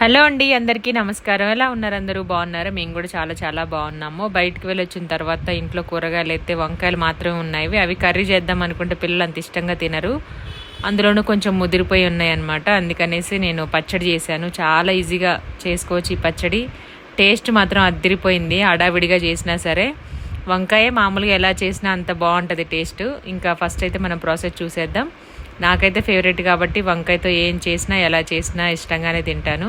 Hello అండి అందరికీ నమస్కారం. ఎలా ఉన్నారు అందరూ? బాగున్నారు? మేము కూడా చాలా చాలా బాగున్నాము. బయటకు వెళ్ళి వచ్చిన తర్వాత ఇంట్లో కూరగాయలు అయితే వంకాయలు మాత్రమే ఉన్నాయి. అవి కర్రీ చేద్దాం అనుకుంటే పిల్లలు అంత ఇష్టంగా తినరు. అందులోనూ కొంచెం ముదిరిపోయి ఉన్నాయి అనమాట అందుకనేసి నేను పచ్చడి చేశాను. చాలా ఈజీగా చేసుకోవచ్చు ఈ పచ్చడి. టేస్ట్ మాత్రం అద్దరిపోయింది. అడావిడిగా చేసినా సరే. వంకాయ మామూలుగా ఎలా చేసినా అంత బాగుంటుంది టేస్ట్. ఇంకా ఫస్ట్ అయితే మనం ప్రాసెస్ చూసేద్దాం. నాకైతే ఫేవరెట్ కాబట్టి వంకాయతో ఏం చేసినా ఎలా చేసినా ఇష్టంగానే తింటాను.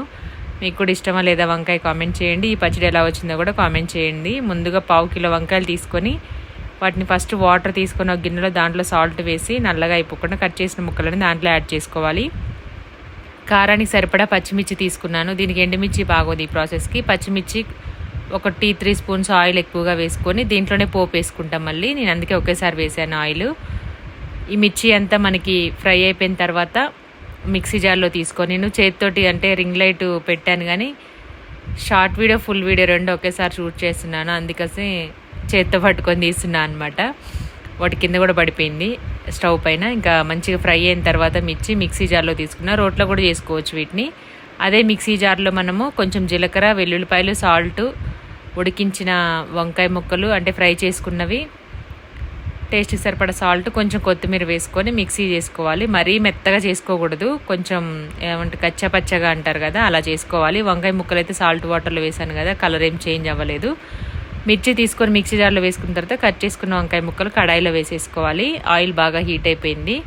మీకు కూడా ఇష్టమా లేదా వంకాయ కామెంట్ చేయండి. ఈ పచ్చడి ఎలా వచ్చిందో కూడా కామెంట్ చేయండి. ముందుగా పావు కిలో వంకాయలు తీసుకొని వాటిని ఫస్ట్ వాటర్ తీసుకొని ఒక గిన్నెలో దాంట్లో సాల్ట్ వేసి నల్లగా అయిపోకుండా కట్ చేసిన ముక్కలని దాంట్లో యాడ్ చేసుకోవాలి. కారానికి సరిపడా పచ్చిమిర్చి తీసుకున్నాను. దీనికి ఎండుమిర్చి బాగోదు ఈ ప్రాసెస్కి పచ్చిమిర్చి ఒక టీ త్రీ స్పూన్స్ ఆయిల్ ఎక్కువగా వేసుకొని దీంట్లోనే పోపు వేసుకుంటాం మళ్ళీ. నేను అందుకే ఒకేసారి వేసాను ఆయిల్ ఈ మిర్చి అంతా మనకి ఫ్రై అయిపోయిన తర్వాత మిక్సీ జార్లో తీసుకొని నేను చేతితోటి అంటే రింగ్ లైట్ పెట్టాను కానీ షార్ట్ వీడియో ఫుల్ వీడియో రెండు ఒకేసారి షూట్ చేస్తున్నాను. అందుకసి చేత్తో పట్టుకొని తీస్తున్నాను అనమాట వాటి కింద కూడా పడిపోయింది స్టవ్ పైన. ఇంకా మంచిగా ఫ్రై అయిన తర్వాత మిర్చి మిక్సీ జార్లో తీసుకున్నా. రోట్లో కూడా చేసుకోవచ్చు వీటిని. అదే మిక్సీ జార్లో మనము కొంచెం జీలకర్ర వెల్లుల్లిపాయలు సాల్ట్ ఉడికించిన వంకాయ ముక్కలు అంటే ఫ్రై చేసుకున్నవి టేస్ట్కి సరిపడ సాల్ట్ కొంచెం కొత్తిమీర వేసుకొని మిక్సీ చేసుకోవాలి. మరీ మెత్తగా చేసుకోకూడదు. కొంచెం ఏమంటే కచ్చపచ్చగా అంటారు కదా అలా చేసుకోవాలి. వంకాయ ముక్కలు అయితే సాల్ట్ వాటర్లో వేసాను కదా కలర్ ఏం చేంజ్ అవ్వలేదు. మిర్చి తీసుకొని మిక్సీ జార్లో వేసుకున్న తర్వాత కట్ చేసుకున్న వంకాయ ముక్కలు కడాయిలో వేసేసుకోవాలి. ఆయిల్ బాగా హీట్ అయిపోయింది.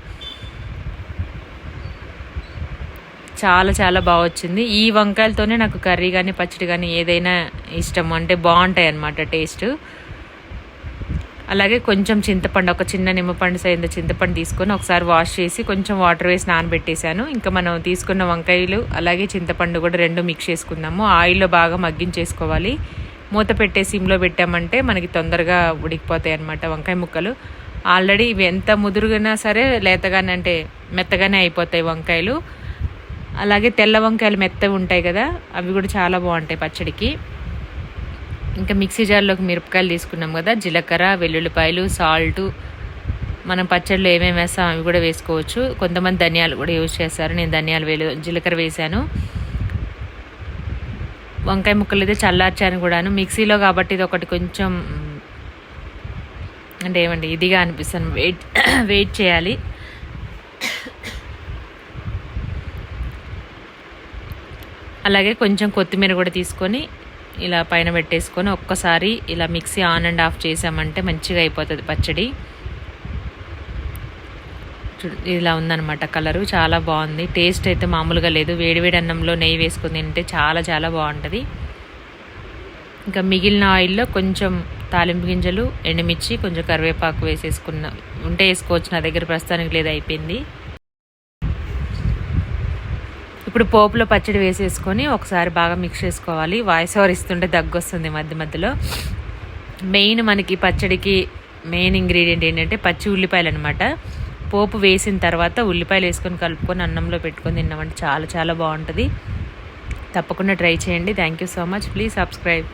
చాలా చాలా బాగా వచ్చింది. ఈ వంకాయలతోనే నాకు కర్రీ కానీ పచ్చడి కానీ ఏదైనా ఇష్టం. అంటే బాగుంటాయి అన్నమాట టేస్ట్. అలాగే కొంచెం చింతపండు ఒక చిన్న నిమ్మపండు సైజు చింతపండు తీసుకొని ఒకసారి వాష్ చేసి కొంచెం వాటర్ వేసి నానబెట్టేశాను. ఇంకా మనం తీసుకున్న వంకాయలు అలాగే చింతపండు కూడా రెండు మిక్స్ చేసుకుందాము. ఆయిల్లో బాగా మగ్గించేసుకోవాలి. మూత పెట్టే సిమ్లో పెట్టామంటే మనకి తొందరగా ఉడికిపోతాయి అనమాట వంకాయ ముక్కలు. ఆల్రెడీ ఇవి ఎంత ముదురుగా సరే లేతగానే అంటే మెత్తగానే అయిపోతాయి వంకాయలు. అలాగే తెల్ల వంకాయలు మెత్తవి ఉంటాయి కదా అవి కూడా చాలా బాగుంటాయి పచ్చడికి. ఇంకా మిక్సీ జార్లోకి మిరపకాయలు తీసుకున్నాం కదా జీలకర్ర వెల్లుల్లిపాయలు సాల్ట్ మనం పచ్చళ్ళు ఏమేమి వేస్తాం అవి కూడా వేసుకోవచ్చు. కొంతమంది ధనియాలు కూడా యూజ్ చేస్తారు. నేను ధనియాలు వేలు జీలకర్ర వేసాను. వంకాయ ముక్కలు అయితే చల్లార్చాను కూడాను. మిక్సీలో కాబట్టి ఇది ఒకటి కొంచెం అంటే ఏమండి ఇదిగా అనిపిస్తాను. వెయిట్ వెయిట్ చేయాలి. అలాగే కొంచెం కొత్తిమీర కూడా తీసుకొని ఇలా పైన పెట్టేసుకొని ఒక్కసారి ఇలా మిక్సీ ఆన్ అండ్ ఆఫ్ చేసామంటే మంచిగా అయిపోతుంది పచ్చడి. ఇలా ఉందన్నమాట కలరు చాలా బాగుంది. టేస్ట్ అయితే మామూలుగా లేదు. వేడివేడి అన్నంలో నెయ్యి వేసుకుని తింటే చాలా చాలా బాగుంటుంది. ఇంకా మిగిలిన ఆయిల్లో కొంచెం తాలింపు గింజలు ఎండుమిర్చి కొంచెం కరివేపాకు వేసేసుకున్న ఉంటే వేసుకోవచ్చు. నా దగ్గర ప్రస్తుతానికి లేదు అయిపోయింది. ఇప్పుడు పోపులో పచ్చడి వేసేసుకొని ఒకసారి బాగా మిక్స్ చేసుకోవాలి. వాయిస్ ఓవర్ ఇస్తుంటే దగ్గు వస్తుంది మధ్య మధ్యలో. మెయిన్ మనకి పచ్చడికి మెయిన్ ఇంగ్రీడియంట్ ఏంటంటే పచ్చి ఉల్లిపాయలు అనమాట పోపు వేసిన తర్వాత ఉల్లిపాయలు వేసుకొని కలుపుకొని అన్నంలో పెట్టుకొని తిన్నామంటే చాలా చాలా బాగుంటుంది. తప్పకుండా ట్రై చేయండి. Thank you so much please subscribe